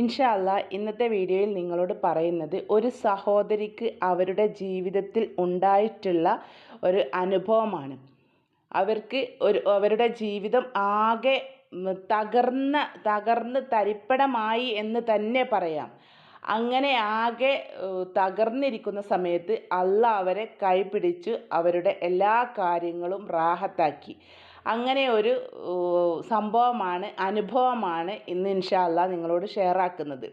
ഇൻഷാ അല്ലാ ഇന്നത്തെ വീഡിയോയിൽ നിങ്ങളോട് പറയുന്നത് ഒരു സഹോദരിക്ക് അവരുടെ ജീവിതത്തിൽ ഉണ്ടായിട്ടുള്ള ഒരു അനുഭവമാണ്. അവർക്ക് ഒരു അവരുടെ ജീവിതം ആകെ തകർന്ന തകർന്ന് തരിപ്പണമായി എന്ന് തന്നെ പറയാം. അങ്ങനെ ആകെ തകർന്നിരിക്കുന്ന സമയത്ത് അല്ല അവരെ കൈപിടിച്ച് അവരുടെ എല്ലാ കാര്യങ്ങളും റാഹത്താക്കി. അങ്ങനെ ഒരു സംഭവമാണ് അനുഭവമാണ് ഇന്ന് ഇൻഷാല്ല നിങ്ങളോട് ഷെയർ ആക്കുന്നത്.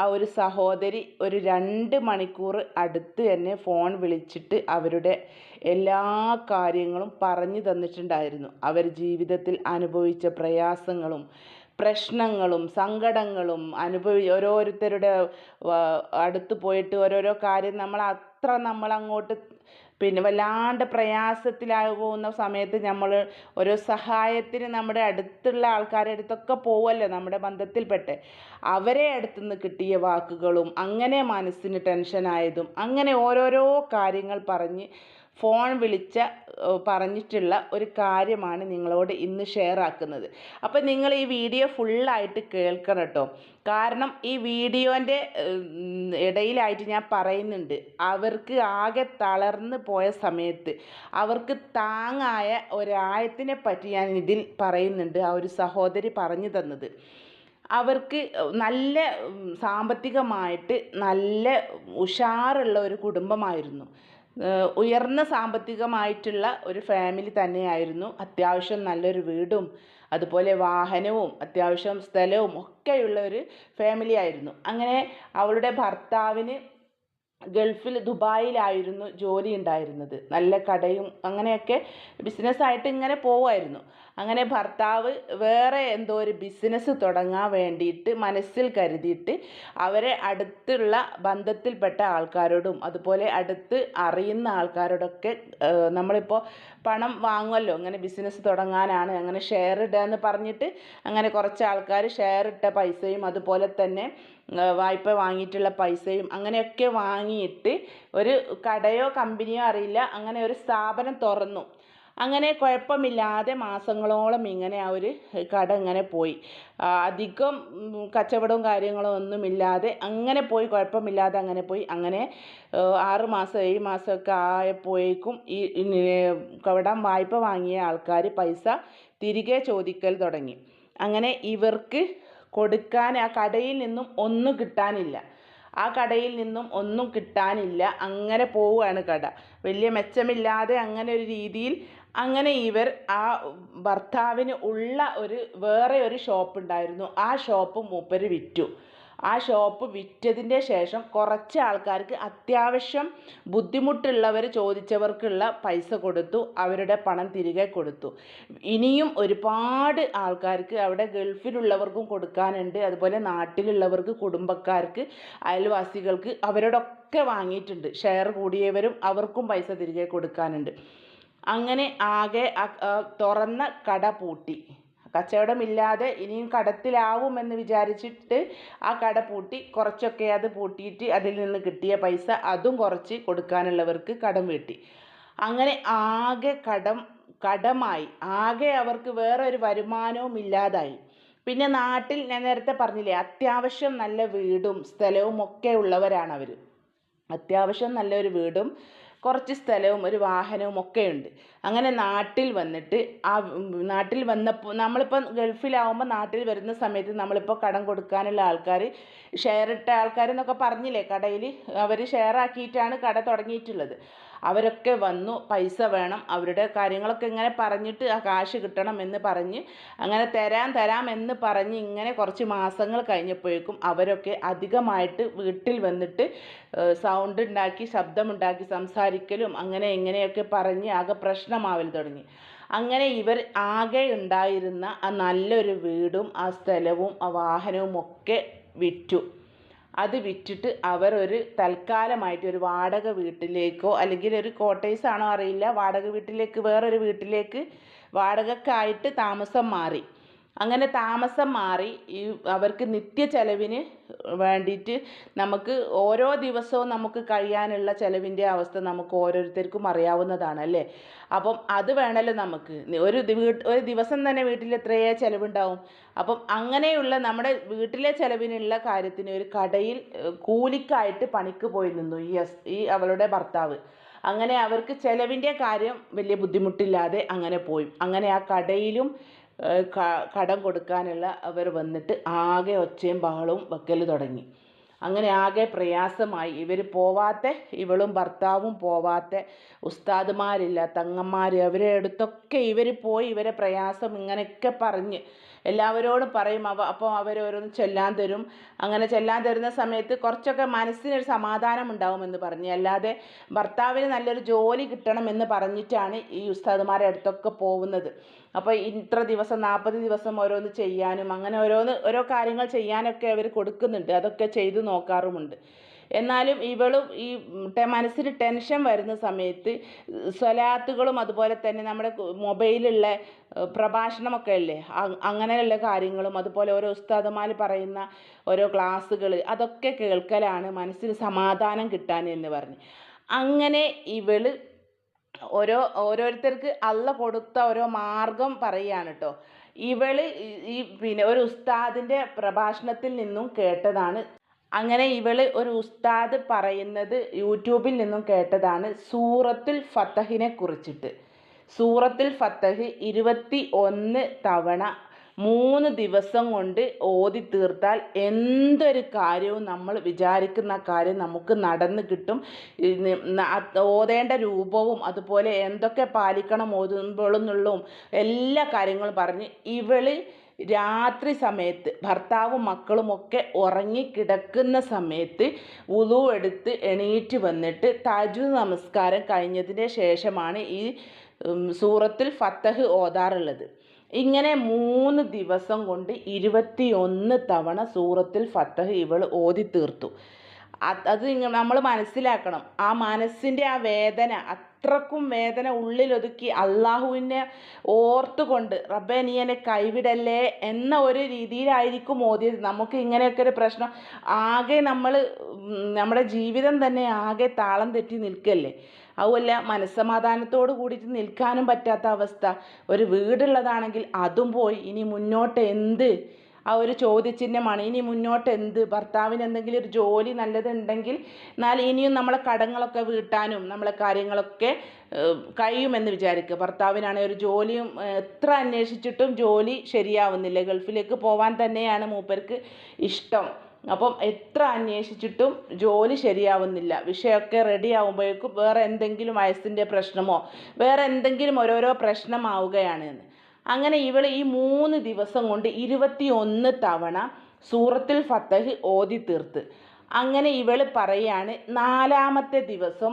ആ ഒരു സഹോദരി ഒരു രണ്ട് മണിക്കൂർ അടുത്ത് തന്നെ ഫോൺ വിളിച്ചിട്ട് അവരുടെ എല്ലാ കാര്യങ്ങളും പറഞ്ഞു തന്നിട്ടുണ്ടായിരുന്നു. അവർ ജീവിതത്തിൽ അനുഭവിച്ച പ്രയാസങ്ങളും പ്രശ്നങ്ങളും സങ്കടങ്ങളും അനുഭവി ഓരോരുത്തരുടെ അടുത്ത് പോയിട്ട് ഓരോരോ കാര്യം നമ്മൾ അത്ര നമ്മൾ അങ്ങോട്ട് പിന്നെ വല്ലാണ്ട് പ്രയാസത്തിലായി പോകുന്ന സമയത്ത് നമ്മൾ ഓരോ സഹായത്തിന് നമ്മുടെ അടുത്തുള്ള ആൾക്കാരുടെ അടുത്തൊക്കെ പോവല്ലോ നമ്മുടെ ബന്ധത്തിൽപ്പെട്ട്. അവരെ അടുത്തുനിന്ന് കിട്ടിയ വാക്കുകളും അങ്ങനെ മനസ്സിന് ടെൻഷനായതും അങ്ങനെ ഓരോരോ കാര്യങ്ങൾ പറഞ്ഞ് ഫോൺ വിളിച്ച പറഞ്ഞിട്ടുള്ള ഒരു കാര്യമാണ് നിങ്ങളോട് ഇന്ന് ഷെയർ ആക്കുന്നത്. അപ്പം നിങ്ങൾ ഈ വീഡിയോ ഫുള്ളായിട്ട് കേൾക്കണം കേട്ടോ കാരണം ഈ വീഡിയോന്റെ ഇടയിലായിട്ട് ഞാൻ പറയുന്നുണ്ട്. അവർക്ക് ആകെ തളർന്ന് പോയ സമയത്ത് അവർക്ക് താങ്ങായ ഒരായത്തിനെ പറ്റി ഞാൻ ഇതിൽ പറയുന്നുണ്ട്. ആ ഒരു സഹോദരി പറഞ്ഞു തന്നത്. അവർക്ക് നല്ല സാമ്പത്തികമായിട്ട് നല്ല ഉഷാറുള്ള ഒരു കുടുംബമായിരുന്നു. ഉയർന്ന സാമ്പത്തികമായിട്ടുള്ള ഒരു ഫാമിലി തന്നെയായിരുന്നു. അത്യാവശ്യം നല്ലൊരു വീടും അതുപോലെ വാഹനവും അത്യാവശ്യം സ്ഥലവും ഒക്കെയുള്ള ഒരു ഫാമിലി ആയിരുന്നു. അങ്ങനെ അവളുടെ ഭർത്താവിന് ഗൾഫിൽ ദുബായിലായിരുന്നു ജോലി ഉണ്ടായിരുന്നത്. നല്ല കടയും അങ്ങനെയൊക്കെ ബിസിനസ്സായിട്ട് ഇങ്ങനെ പോവായിരുന്നു. അങ്ങനെ ഭർത്താവ് വേറെ എന്തോ ഒരു ബിസിനസ് തുടങ്ങാൻ വേണ്ടിയിട്ട് മനസ്സിൽ കരുതിയിട്ട് അവരെ അടുത്തുള്ള ബന്ധത്തിൽപ്പെട്ട ആൾക്കാരോടും അതുപോലെ അടുത്ത് അറിയുന്ന ആൾക്കാരോടൊക്കെ നമ്മളിപ്പോൾ പണം വാങ്ങുമല്ലോ അങ്ങനെ ബിസിനസ് തുടങ്ങാനാണ് അങ്ങനെ ഷെയർ ഇടുക എന്ന് പറഞ്ഞിട്ട് അങ്ങനെ കുറച്ച് ആൾക്കാർ ഷെയർ ഇട്ട പൈസയും അതുപോലെ തന്നെ വായ്പ വാങ്ങിയിട്ടുള്ള പൈസയും അങ്ങനെയൊക്കെ വാങ്ങിയിട്ട് ഒരു കടയോ കമ്പനിയോ അറിയില്ല. അങ്ങനെ ഒരു സ്ഥാപനം തുറന്നു. അങ്ങനെ കുഴപ്പമില്ലാതെ മാസങ്ങളോളം ഇങ്ങനെ ആ ഒരു കട ഇങ്ങനെ പോയി. അധികം കച്ചവടവും കാര്യങ്ങളും ഒന്നുമില്ലാതെ അങ്ങനെ പോയി കുഴപ്പമില്ലാതെ അങ്ങനെ പോയി. അങ്ങനെ ആറ് മാസം ഏഴ് മാസമൊക്കെ ആയപ്പോഴേക്കും ഈ കടം വായ്പ വാങ്ങിയ ആൾക്കാർ പൈസ തിരികെ ചോദിക്കൽ തുടങ്ങി. അങ്ങനെ ഇവർക്ക് കൊടുക്കാൻ ആ കടയിൽ നിന്നും ഒന്നും കിട്ടാനില്ല. ആ കടയിൽ നിന്നും ഒന്നും കിട്ടാനില്ല. അങ്ങനെ പോവുകയാണ് കട. വലിയ മെച്ചമില്ലാതെ അങ്ങനെ ഒരു രീതിയിൽ അങ്ങനെ ഇവർ ആ ഭർത്താവിന് ഉള്ള ഒരു വേറെ ഒരു ഷോപ്പ് ഉണ്ടായിരുന്നു. ആ ഷോപ്പ് മൂപ്പർ വിറ്റു. ആ ഷോപ്പ് വിറ്റതിന്റെ ശേഷം കുറച്ച് ആൾക്കാർക്ക് അത്യാവശ്യം ബുദ്ധിമുട്ടുള്ളവർ ചോദിച്ചവർക്കുള്ള പൈസ കൊടുത്തു അവരുടെ പണം തിരികെ കൊടുത്തു. ഇനിയും ഒരുപാട് ആൾക്കാർക്ക് അവിടെ ഗൾഫിലുള്ളവർക്കും കൊടുക്കാനുണ്ട് അതുപോലെ നാട്ടിലുള്ളവർക്ക് കുടുംബക്കാർക്ക് അയൽവാസികൾക്ക് അവരോടൊക്കെ വാങ്ങിയിട്ടുണ്ട്. ഷെയർ കൂടിയവരും അവർക്കും പൈസ തിരികെ കൊടുക്കാനുണ്ട്. അങ്ങനെ ആകെ തുറന്ന കട പൂട്ടി. കച്ചവടമില്ലാതെ ഇനിയും കടത്തിലാവുമെന്ന് വിചാരിച്ചിട്ട് ആ കട പൂട്ടി കുറച്ചൊക്കെ അത് പൂട്ടിയിട്ട് അതിൽ നിന്ന് കിട്ടിയ പൈസ അതും കുറച്ച് കൊടുക്കാനുള്ളവർക്ക് കടം വീട്ടി. അങ്ങനെ ആകെ കടം കടമായി. ആകെ അവർക്ക് വേറെ ഒരു വരുമാനവും ഇല്ലാതായി. പിന്നെ നാട്ടിൽ ഞാൻ നേരത്തെ പറഞ്ഞില്ലേ അത്യാവശ്യം നല്ല വീടും സ്ഥലവും ഒക്കെ ഉള്ളവരാണ് അവർ അത്യാവശ്യം നല്ലൊരു വീടും കുറച്ച് സ്ഥലവും ഒരു വാഹനവും ഒക്കെ ഉണ്ട്. അങ്ങനെ നാട്ടിൽ വന്നിട്ട് ആ നാട്ടിൽ വന്നപ്പോൾ നമ്മളിപ്പോൾ ഗൾഫിലാവുമ്പോൾ നാട്ടിൽ വരുന്ന സമയത്ത് നമ്മളിപ്പോൾ കടം കൊടുക്കാനുള്ള ആൾക്കാർ ഷെയർ ഇട്ട ആൾക്കാരെന്നൊക്കെ പറഞ്ഞില്ലേ കടയിൽ അവർ ഷെയർ ആക്കിയിട്ടാണ് കട തുടങ്ങിയിട്ടുള്ളത്. അവരൊക്കെ വന്നു പൈസ വേണം അവരുടെ കാര്യങ്ങളൊക്കെ ഇങ്ങനെ പറഞ്ഞിട്ട് ആ കാശ് കിട്ടണം എന്ന് പറഞ്ഞ് അങ്ങനെ തരാൻ തരാം എന്ന് പറഞ്ഞ് ഇങ്ങനെ കുറച്ച് മാസങ്ങൾ കഴിഞ്ഞപ്പോഴേക്കും അവരൊക്കെ അധികമായിട്ട് വീട്ടിൽ വന്നിട്ട് സൗണ്ട് ഉണ്ടാക്കി ശബ്ദമുണ്ടാക്കി സംസാരിക്കലും അങ്ങനെ ഇങ്ങനെയൊക്കെ പറഞ്ഞ് ആകെ പ്രശ്നമാവൽ തുടങ്ങി. അങ്ങനെ ഇവർ ആകെ ഉണ്ടായിരുന്ന ആ നല്ലൊരു വീടും ആ സ്ഥലവും ആ വാഹനവും ഒക്കെ വിറ്റു. അത് വിറ്റിട്ട് അവർ ഒരു തൽക്കാലമായിട്ട് ഒരു വാടക വീട്ടിലേക്കോ അല്ലെങ്കിൽ ഒരു കോട്ടേഴ്സ് ആണോ അറിയില്ല വാടക വീട്ടിലേക്ക് വേറൊരു വീട്ടിലേക്ക് വാടകക്കായിട്ട് താമസം മാറി. അങ്ങനെ താമസം മാറി ഈ അവർക്ക് നിത്യ ചെലവിന് വേണ്ടിയിട്ട് നമുക്ക് ഓരോ ദിവസവും നമുക്ക് കഴിയാനുള്ള ചിലവിന്റെ അവസ്ഥ നമുക്ക് ഓരോരുത്തർക്കും അറിയാവുന്നതാണ് അല്ലേ? അപ്പം അത് വേണമല്ലോ നമുക്ക്. ഒരു ഒരു ദിവസം തന്നെ വീട്ടിൽ എത്രയേ ചിലവുണ്ടാവും? അപ്പം അങ്ങനെയുള്ള നമ്മുടെ വീട്ടിലെ ചിലവിനുള്ള കാര്യത്തിന് ഒരു കടയിൽ കൂലിക്കായിട്ട് പണിക്ക് പോയി നിന്നു ഈ ഈ അവളുടെ ഭർത്താവ്. അങ്ങനെ അവർക്ക് ചിലവിന്റെ കാര്യം വലിയ ബുദ്ധിമുട്ടില്ലാതെ അങ്ങനെ പോയി. അങ്ങനെ ആ കടയിലും കടം കൊടുക്കാനുള്ള അവർ വന്നിട്ട് ആകെ ഒച്ചയും ബഹളവും വെക്കൽ തുടങ്ങി. അങ്ങനെ ആകെ പ്രയാസമായി. ഇവർ പോവാത്ത ഇവളും ഭർത്താവും പോവാത്ത ഉസ്താദുമാരില്ല തങ്ങന്മാർ അവരെ അടുത്തൊക്കെ ഇവർ പോയി ഇവരെ പ്രയാസം ഇങ്ങനെയൊക്കെ പറഞ്ഞ് എല്ലാവരോടും പറയും അവ അപ്പോൾ അവരോരോന്ന് ചെല്ലാൻ തരും. അങ്ങനെ ചെല്ലാൻ തരുന്ന സമയത്ത് കുറച്ചൊക്കെ മനസ്സിനൊരു സമാധാനം ഉണ്ടാവുമെന്ന് പറഞ്ഞ്. അല്ലാതെ ഭർത്താവിന് നല്ലൊരു ജോലി കിട്ടണമെന്ന് പറഞ്ഞിട്ടാണ് ഈ ഉസ്താദുമാരെ അടുത്തൊക്കെ പോകുന്നത്. അപ്പോൾ ഇത്ര ദിവസം നാൽപ്പത് ദിവസം ഓരോന്ന് ചെയ്യാനും അങ്ങനെ ഓരോന്ന് ഓരോ കാര്യങ്ങൾ ചെയ്യാനൊക്കെ അവർ കൊടുക്കുന്നുണ്ട്. അതൊക്കെ ചെയ്തു നോക്കാറുമുണ്ട്. എന്നാലും ഇവളും ഈ മനസ്സിന് ടെൻഷൻ വരുന്ന സമയത്ത് സ്വലാത്തുകളും അതുപോലെ തന്നെ നമ്മുടെ മൊബൈലുള്ള പ്രഭാഷണമൊക്കെ അല്ലേ? അങ്ങനെയുള്ള കാര്യങ്ങളും അതുപോലെ ഓരോ ഉസ്താദന്മാർ പറയുന്ന ഓരോ ക്ലാസ്സുകൾ അതൊക്കെ കേൾക്കലാണ് മനസ്സിന് സമാധാനം കിട്ടാൻ എന്ന് പറഞ്ഞ്. അങ്ങനെ ഇവൾ ഓരോ ഓരോരുത്തർക്ക് അല്ല കൊടുത്ത ഓരോ മാർഗം പറയുകയാണ് കേട്ടോ ഇവൾ ഈ പിന്നെ ഒരു ഉസ്താദിന്റെ പ്രഭാഷണത്തിൽ നിന്നും കേട്ടതാണ് അങ്ങനെ ഇവൾ ഒരു ഉസ്താദ് പറയുന്നത് യൂട്യൂബിൽ നിന്നും കേട്ടതാണ് സൂറത്തുൽ ഫത്തഹിനെ കുറിച്ചിട്ട്. സൂറത്തുൽ ഫത്തഹ് ഇരുപത്തി ഒന്ന് തവണ മൂന്ന് ദിവസം കൊണ്ട് ഓതി തീർത്താൽ എന്തൊരു കാര്യവും നമ്മൾ വിചാരിക്കുന്ന കാര്യം നമുക്ക് നടന്ന് കിട്ടും. ഓതേണ്ട രൂപവും അതുപോലെ എന്തൊക്കെ പാലിക്കണം ഓതുമ്പോഴെന്നുള്ളതും എല്ലാ കാര്യങ്ങളും പറഞ്ഞ് ഇവൾ രാത്രി സമയത്ത് ഭർത്താവും മക്കളുമൊക്കെ ഉറങ്ങിക്കിടക്കുന്ന സമയത്ത് ഉളു എടുത്ത് എണീറ്റ് വന്നിട്ട് തജു നമസ്കാരം കഴിഞ്ഞതിന് ശേഷമാണ് ഈ സൂറത്തിൽ ഫത്തഹ് ഓതാറുള്ളത്. ഇങ്ങനെ മൂന്ന് ദിവസം കൊണ്ട് ഇരുപത്തിയൊന്ന് തവണ സൂറത്തിൽ ഫത്തഹ് ഇവൾ ഓതി തീർത്തു അത് നമ്മൾ മനസ്സിലാക്കണം. ആ മനസ്സിന്റെ ആ വേദന അത്രക്കും വേദന ഉള്ളിലൊതുക്കി അള്ളാഹുവിനെ ഓർത്തുകൊണ്ട് റബ്ബെ നീ എന്നെ കൈവിടല്ലേ? എന്ന ഒരു രീതിയിലായിരിക്കും ഓതിയത് നമുക്ക് ഇങ്ങനെയൊക്കെ ഒരു പ്രശ്നം ആകെ നമ്മൾ നമ്മുടെ ജീവിതം തന്നെ ആകെ താളം തെറ്റി നിൽക്കല്ലേ? അതുമല്ല മനസ്സമാധാനത്തോട് കൂടിയിട്ട് നിൽക്കാനും പറ്റാത്ത അവസ്ഥ. ഒരു വീടുള്ളതാണെങ്കിൽ അതും പോയി. ഇനി മുന്നോട്ട് എന്ത് ആ ഒരു ചോദ്യചിഹ്നമാണ് ഇനി മുന്നോട്ട് എന്ത് ഭർത്താവിന് എന്തെങ്കിലും ഒരു ജോലി നല്ലതുണ്ടെങ്കിൽ എന്നാൽ ഇനിയും നമ്മളെ കടങ്ങളൊക്കെ വീട്ടാനും നമ്മളെ കാര്യങ്ങളൊക്കെ കഴിയുമെന്ന് വിചാരിക്കുക. ഭർത്താവിനാണെങ്കിൽ ഒരു ജോലിയും എത്ര അന്വേഷിച്ചിട്ടും ജോലി ശരിയാവുന്നില്ല. ഗൾഫിലേക്ക് പോവാൻ തന്നെയാണ് മൂപ്പർക്ക് ഇഷ്ടം. അപ്പം എത്ര അന്വേഷിച്ചിട്ടും ജോലി ശരിയാവുന്നില്ല. വിഷയമൊക്കെ റെഡി ആകുമ്പോഴേക്കും വേറെ എന്തെങ്കിലും വയസ്സിന്റെ പ്രശ്നമോ വേറെ എന്തെങ്കിലും ഓരോരോ പ്രശ്നമാവുകയാണ്. എന്ന് അങ്ങനെ ഇവൾ ഈ മൂന്ന് ദിവസം കൊണ്ട് ഇരുപത്തി ഒന്ന് തവണ സൂറത്തിൽ ഫത്തഹ് ഓതി തീർത്ത്. അങ്ങനെ ഇവൾ പറയാണ് നാലാമത്തെ ദിവസം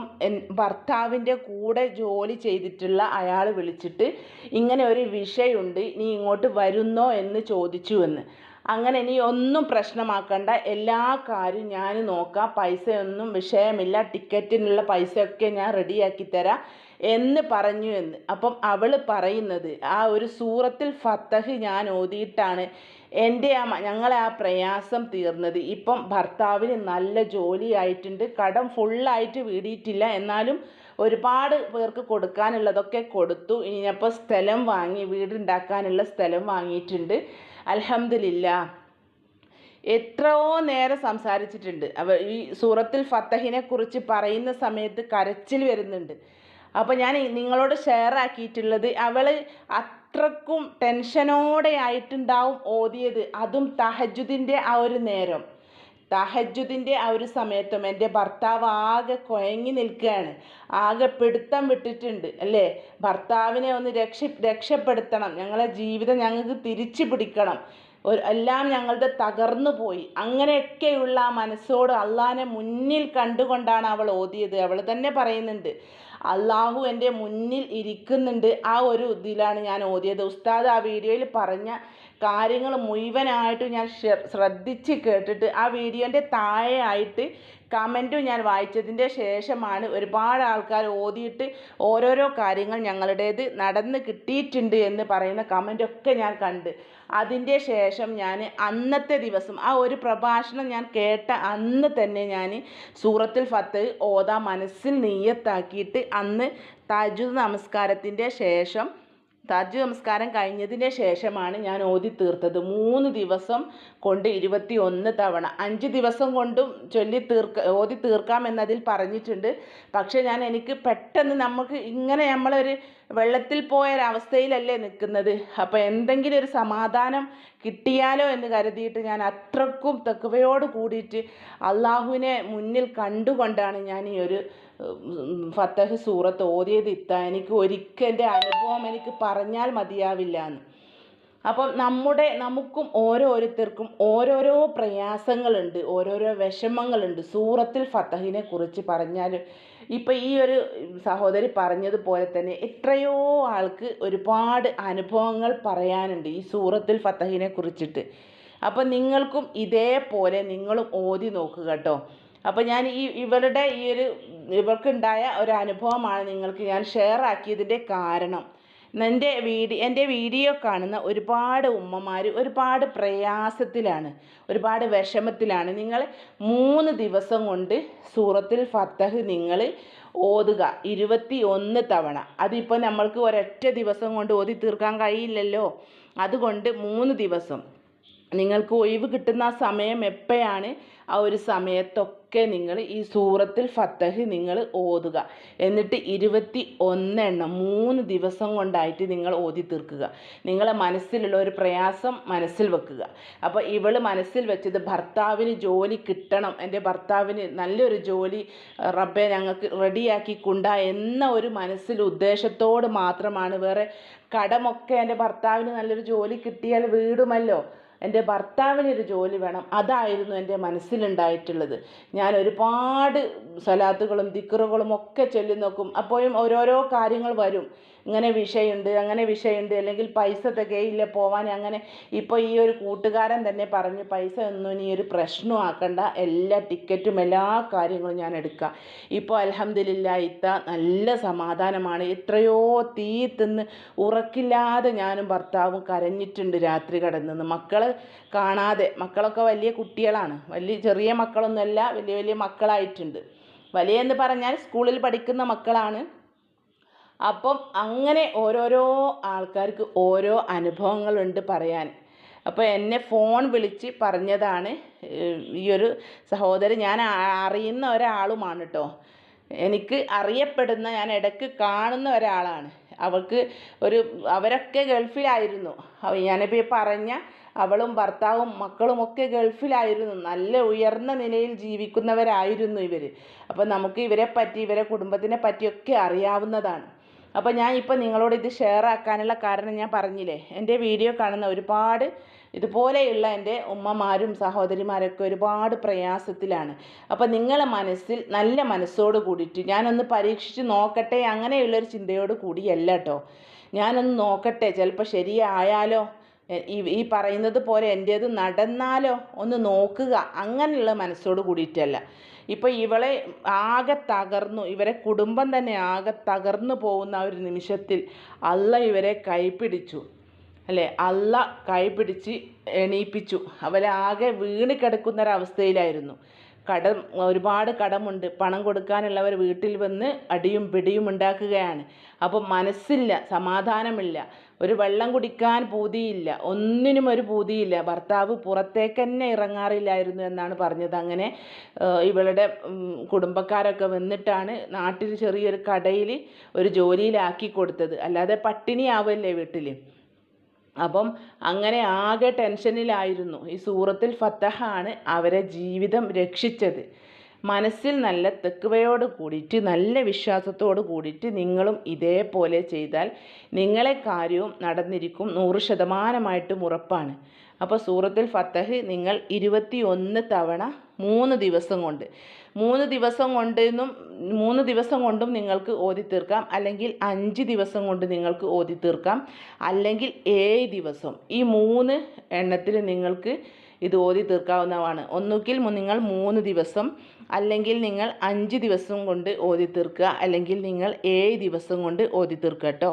ഭർത്താവിന്റെ കൂടെ ജോലി ചെയ്തിട്ടുള്ള അയാൾ വിളിച്ചിട്ട് ഇങ്ങനെ ഒരു വിഷയമുണ്ട് നീ ഇങ്ങോട്ട് വരുന്നോ എന്ന് ചോദിച്ചു എന്ന് അങ്ങനെ നീ ഒന്നും പ്രശ്നമാക്കണ്ട എല്ലാ കാര്യവും ഞാൻ നോക്കാം പൈസയൊന്നും വിഷയമില്ല ടിക്കറ്റിനുള്ള പൈസയൊക്കെ ഞാൻ റെഡിയാക്കി തരാം എന്ന് പറഞ്ഞു എന്ന്. അപ്പം അവൾ പറയുന്നത് ആ ഒരു സൂറത്തിൽ ഫത്തഹ് ഞാൻ ഓതിയിട്ടാണ് എന്റെ ആ ഞങ്ങളെ ആ പ്രയാസം തീർന്നത്. ഇപ്പം ഭർത്താവിന് നല്ല ജോലി ആയിട്ടുണ്ട് കടം ഫുള്ളായിട്ട് വീടിയിട്ടില്ല. എന്നാലും ഒരുപാട് പേർക്ക് കൊടുക്കാനുള്ളതൊക്കെ കൊടുത്തു. ഇനിയപ്പോൾ സ്ഥലം വാങ്ങി വീടുണ്ടാക്കാനുള്ള സ്ഥലം വാങ്ങിയിട്ടുണ്ട്. അലഹമില്ല എത്രയോ നേരം സംസാരിച്ചിട്ടുണ്ട്. അവ ഈ സൂറത്തിൽ ഫത്തഹിനെ കുറിച്ച് പറയുന്ന സമയത്ത് കരച്ചിൽ വരുന്നുണ്ട്. അപ്പോൾ ഞാൻ നിങ്ങളോട് ഷെയർ ആക്കിയിട്ടുള്ളത് അവൾ അത്രക്കും ടെൻഷനോടെ ആയിട്ടുണ്ടാവും ഓതിയത്. അതും തഹജുദിന്റെ ആ ഒരു നേരം. തഹജുദിന്റെ ആ ഒരു സമയത്തും എന്റെ ഭർത്താവ് ആകെ കുഴങ്ങി നിൽക്കുകയാണ്. ആകെ പിടുത്തം വിട്ടിട്ടുണ്ട് അല്ലേ? ഭർത്താവിനെ ഒന്ന് രക്ഷ രക്ഷപ്പെടുത്തണം. ഞങ്ങളെ ജീവിതം ഞങ്ങൾക്ക് തിരിച്ചു പിടിക്കണം. ഒരു എല്ലാം ഞങ്ങളുടെ തകർന്നു പോയി. അങ്ങനെയൊക്കെയുള്ള ആ മനസ്സോട് അള്ളാഹിനെ മുന്നിൽ കണ്ടുകൊണ്ടാണ് അവൾ ഓതിയത്. അവൾ തന്നെ പറയുന്നുണ്ട് അള്ളാഹു എന്റെ മുന്നിൽ ഇരിക്കുന്നുണ്ട്. ആ ഒരു ഇതിലാണ് ഞാൻ ഓതിയത്. ഉസ്താദ് ആ വീഡിയോയിൽ പറഞ്ഞ കാര്യങ്ങൾ മുഴുവനായിട്ടും ഞാൻ ശ്രദ്ധിച്ച് കേട്ടിട്ട് ആ വീഡിയോന്റെ താഴെ ആയിട്ട് കമന്റും ഞാൻ വായിച്ചതിന്റെ ശേഷമാണ് ഒരുപാട് ആൾക്കാർ ഓതിയിട്ട് ഓരോരോ കാര്യങ്ങൾ ഞങ്ങളുടേത് നടന്ന് കിട്ടിയിട്ടുണ്ട് എന്ന് പറയുന്ന കമന്റൊക്കെ ഞാൻ കണ്ട്. അതിന്റെ ശേഷം ഞാൻ അന്നത്തെ ദിവസം ആ ഒരു പ്രഭാഷണം ഞാൻ കേട്ട അന്ന് തന്നെ ഞാൻ സൂറത്തിൽ ഫത്ത് ഓതാ മനസ്സിൽ നീയത്താക്കിയിട്ട് അന്ന് തജു നമസ്കാരത്തിന്റെ ശേഷം തജ് നമസ്കാരം കഴിഞ്ഞതിന് ശേഷമാണ് ഞാൻ ഓതി തീർത്തത്. മൂന്ന് ദിവസം കൊണ്ട് ഇരുപത്തി ഒന്ന് തവണ. അഞ്ച് ദിവസം കൊണ്ടും ചൊല്ലി തീർക്ക ഓതി തീർക്കാമെന്നതിൽ പറഞ്ഞിട്ടുണ്ട്. പക്ഷേ ഞാൻ എനിക്ക് പെട്ടെന്ന് നമുക്ക് ഇങ്ങനെ നമ്മളൊരു വെള്ളത്തിൽ പോയ ഒരവസ്ഥയിലല്ലേ നിൽക്കുന്നത്. അപ്പോൾ എന്തെങ്കിലും ഒരു സമാധാനം കിട്ടിയാലോ എന്ന് കരുതിയിട്ട് ഞാൻ അത്രക്കും തെക്കുവയോട് കൂടിയിട്ട് അള്ളാഹുവിനെ മുന്നിൽ കണ്ടുകൊണ്ടാണ് ഞാൻ ഈ ഒരു ഫത്തഹ് സൂറത്ത് ഓതിയത് ഇത്ത എനിക്ക് ഒരിക്കൽ എന്റെ അനുഭവം എനിക്ക് പറഞ്ഞാൽ മതിയാവില്ല എന്ന് അപ്പം നമ്മുടെ നമുക്കും ഓരോരുത്തർക്കും ഓരോരോ പ്രയാസങ്ങളുണ്ട് ഓരോരോ വിഷമങ്ങളുണ്ട്. സൂറത്തിൽ ഫത്തഹിനെ കുറിച്ച് പറഞ്ഞാൽ ഇപ്പം ഈ ഒരു സഹോദരി പറഞ്ഞതുപോലെ തന്നെ എത്രയോ ആൾക്ക് ഒരുപാട് അനുഭവങ്ങൾ പറയാനുണ്ട് ഈ സൂറത്തിൽ ഫത്തഹിനെ കുറിച്ചിട്ട്. അപ്പം നിങ്ങൾക്കും ഇതേപോലെ നിങ്ങളും ഓതി നോക്കുക കേട്ടോ. അപ്പോൾ ഞാൻ ഈ ഇവരുടെ ഈ ഒരു ഇവർക്കുണ്ടായ ഒരു അനുഭവമാണ് നിങ്ങൾക്ക് ഞാൻ ഷെയർ ആക്കിയതിന്റെ കാരണം. എന്റെ വീഡിയോ എന്റെ വീഡിയോ കാണുന്ന ഒരുപാട് ഉമ്മമാർ ഒരുപാട് പ്രയാസത്തിലാണ് ഒരുപാട് വിഷമത്തിലാണ്. നിങ്ങൾ മൂന്ന് ദിവസം കൊണ്ട് സൂറത്തിൽ ഫത്തഹ് നിങ്ങൾ ഓതുക ഇരുപത്തി ഒന്ന് തവണ. അതിപ്പോൾ നമ്മൾക്ക് ഒരൊറ്റ ദിവസം കൊണ്ട് ഓതി തീർക്കാൻ കഴിയില്ലല്ലോ. അതുകൊണ്ട് മൂന്ന് ദിവസം. നിങ്ങൾക്ക് ഒഴിവ് കിട്ടുന്ന സമയം എപ്പോഴാണ്? ആ ഒരു സമയത്തൊക്കെ. നിങ്ങൾ ഈ സൂറത്തിൽ ഫത്തഹ് നിങ്ങൾ ഓതുക. എന്നിട്ട് ഇരുപത്തി ഒന്നെണ്ണം മൂന്ന് ദിവസം കൊണ്ടായിട്ട് നിങ്ങൾ ഓതി തീർക്കുക. നിങ്ങളെ മനസ്സിലുള്ള ഒരു പ്രയാസം മനസ്സിൽ വെക്കുക. അപ്പോൾ ഇവൾ മനസ്സിൽ വെച്ചത് ഭർത്താവിന് ജോലി കിട്ടണം എന്റെ ഭർത്താവിന് നല്ലൊരു ജോലി റബ്ബെ ഞങ്ങൾക്ക് റെഡിയാക്കി കൊണ്ട എന്ന ഒരു മനസ്സിൽ ഉദ്ദേശത്തോട് മാത്രമാണ് വേറെ കടമൊക്കെ എന്റെ ഭർത്താവിന് നല്ലൊരു ജോലി കിട്ടിയാൽ വീടുമല്ലോ. എന്റെ ഭർത്താവിനൊരു ജോലി വേണം. അതായിരുന്നു എന്റെ മനസ്സിലുണ്ടായിട്ടുള്ളത്. ഞാൻ ഒരുപാട് സലാത്തുകളും ദിക്കറുകളും ഒക്കെ ചൊല്ലി നോക്കും അപ്പോഴും ഓരോരോ കാര്യങ്ങൾ വരും. ഇങ്ങനെ വിഷയമുണ്ട് അങ്ങനെ വിഷയമുണ്ട് അല്ലെങ്കിൽ പൈസ തികയില്ല പോവാൻ അങ്ങനെ. ഇപ്പോൾ ഈ ഒരു കൂട്ടുകാരൻ തന്നെ പറഞ്ഞു പൈസ ഒന്നും ഇനി ഒരു പ്രശ്നമാക്കണ്ട എല്ലാ ടിക്കറ്റും എല്ലാ കാര്യങ്ങളും ഞാൻ എടുക്കാം. ഇപ്പോൾ അലഹമ്മദില്ല ഇത്ത നല്ല സമാധാനമാണ്. എത്രയോ തീ തിന്ന് ഉറക്കില്ലാതെ ഞാനും ഭർത്താവും കരഞ്ഞിട്ടുണ്ട് രാത്രി കിടന്നെന്ന് മക്കൾ കാണാതെ മക്കളൊക്കെ വലിയ കുട്ടികളാണ്. വലിയ ചെറിയ മക്കളൊന്നുമല്ല വലിയ വലിയ മക്കളായിട്ടുണ്ട്. വലിയ എന്ന് പറഞ്ഞാൽ സ്കൂളിൽ പഠിക്കുന്ന മക്കളാണ്. അപ്പം അങ്ങനെ ഓരോരോ ആൾക്കാർക്ക് ഓരോ അനുഭവങ്ങളുണ്ട് പറയാൻ. അപ്പോൾ എന്നെ ഫോൺ വിളിച്ച് പറഞ്ഞതാണ് ഈ ഒരു സഹോദരൻ. ഞാൻ അറിയുന്ന ഒരാളുമാണ് കേട്ടോ എനിക്ക് അറിയപ്പെടുന്ന ഞാൻ ഇടയ്ക്ക് കാണുന്ന ഒരാളാണ്. അവൾക്ക് ഒരു അവരൊക്കെ ഗൾഫിലായിരുന്നു. ഞാനിപ്പോൾ ഈ പറഞ്ഞ അവളും ഭർത്താവും മക്കളും ഒക്കെ ഗൾഫിലായിരുന്നു. നല്ല ഉയർന്ന നിലയിൽ ജീവിക്കുന്നവരായിരുന്നു ഇവർ അപ്പോൾ നമുക്ക് ഇവരെ പറ്റി ഇവരെ കുടുംബത്തിനെ പറ്റിയൊക്കെ അറിയാവുന്നതാണ്. അപ്പോൾ ഞാൻ ഇപ്പോൾ നിങ്ങളോട് ഇത് ഷെയർ ആക്കാനുള്ള കാരണം ഞാൻ പറഞ്ഞില്ലേ? എന്റെ വീഡിയോ കാണുന്ന ഒരുപാട് ഇതുപോലെയുള്ള എന്റെ ഉമ്മമാരും സഹോദരിമാരൊക്കെ ഒരുപാട് പ്രയാസത്തിലാണ്. അപ്പോൾ നിങ്ങളെ മനസ്സിൽ നല്ല മനസ്സോട് കൂടിയിട്ട് ഞാനൊന്ന് പരീക്ഷിച്ച് നോക്കട്ടെ അങ്ങനെയുള്ളൊരു ചിന്തയോട് കൂടിയല്ല കേട്ടോ ഞാനൊന്ന് നോക്കട്ടെ ചിലപ്പോൾ ശരിയായാലോ? ഈ ഈ പറയുന്നത് പോലെ എന്റേത് നടന്നാലോ ഒന്ന് നോക്കുക. അങ്ങനെയുള്ള മനസ്സോട് കൂടിയിട്ടല്ല. ഇപ്പോൾ ഇവളെ ആകെ തകർന്നു ഇവരെ കുടുംബം തന്നെ ആകെ തകർന്നു പോകുന്ന ഒരു നിമിഷത്തിൽ അല്ല ഇവരെ കൈപിടിച്ചു. അല്ലേ? അല്ല കൈപിടിച്ച് എണീപ്പിച്ചു. അവരെ ആകെ വീണ് കിടക്കുന്നൊരവസ്ഥയിലായിരുന്നു. കടം ഒരുപാട് കടമുണ്ട്. പണം കൊടുക്കാനുള്ളവർ വീട്ടിൽ വന്ന് അടിയും പിടിയും ഉണ്ടാക്കുകയാണ്. അപ്പോൾ മനസ്സില്ല സമാധാനമില്ല. ഒരു വെള്ളം കുടിക്കാൻ പൂതിയില്ല. ഒന്നിനും ഒരു പൂതിയില്ല. ഭർത്താവ് പുറത്തേക്ക് തന്നെ ഇറങ്ങാറില്ലായിരുന്നു എന്നാണ് പറഞ്ഞത്. അങ്ങനെ ഇവളുടെ കുടുംബക്കാരൊക്കെ വന്നിട്ടാണ് നാട്ടിൽ ചെറിയൊരു കടയിൽ ഒരു ജോലിയിലാക്കി കൊടുത്തത്. അല്ലാതെ പട്ടിണിയാവല്ലേ വീട്ടിൽ അപ്പം അങ്ങനെ ആകെ ടെൻഷനിലായിരുന്നു. ഈ സൂറത്തിൽ ഫത്തഹാണ് അവരെ ജീവിതം രക്ഷിച്ചത്. മനസ്സിൽ നല്ല തെക്കുവയോട് കൂടിയിട്ട് നല്ല വിശ്വാസത്തോട് കൂടിയിട്ട് നിങ്ങളും ഇതേപോലെ ചെയ്താൽ നിങ്ങളെ കാര്യവും നടന്നിരിക്കും. നൂറ് ശതമാനമായിട്ടും ഉറപ്പാണ്. അപ്പോൾ സൂറത്തിൽ ഫത്തഹ് നിങ്ങൾ ഇരുപത്തി ഒന്ന് തവണ മൂന്ന് ദിവസം കൊണ്ട് മൂന്ന് ദിവസം കൊണ്ടെന്നും മൂന്ന് ദിവസം കൊണ്ടും നിങ്ങൾക്ക് ഓതി തീർക്കാം. അല്ലെങ്കിൽ അഞ്ച് ദിവസം കൊണ്ട് നിങ്ങൾക്ക് ഓതി തീർക്കാം. അല്ലെങ്കിൽ ഏഴ് ദിവസം ഈ മൂന്ന് എണ്ണത്തിൽ നിങ്ങൾക്ക് ഇത് ഓതി തീർക്കാവുന്നതാണ്. ഒന്നുകിൽ നിങ്ങൾ മൂന്ന് ദിവസം അല്ലെങ്കിൽ നിങ്ങൾ അഞ്ച് ദിവസം കൊണ്ട് ഓതി തീർക്കുക അല്ലെങ്കിൽ നിങ്ങൾ ഏഴ് ദിവസം കൊണ്ട് ഓതി തീർക്കുക കേട്ടോ.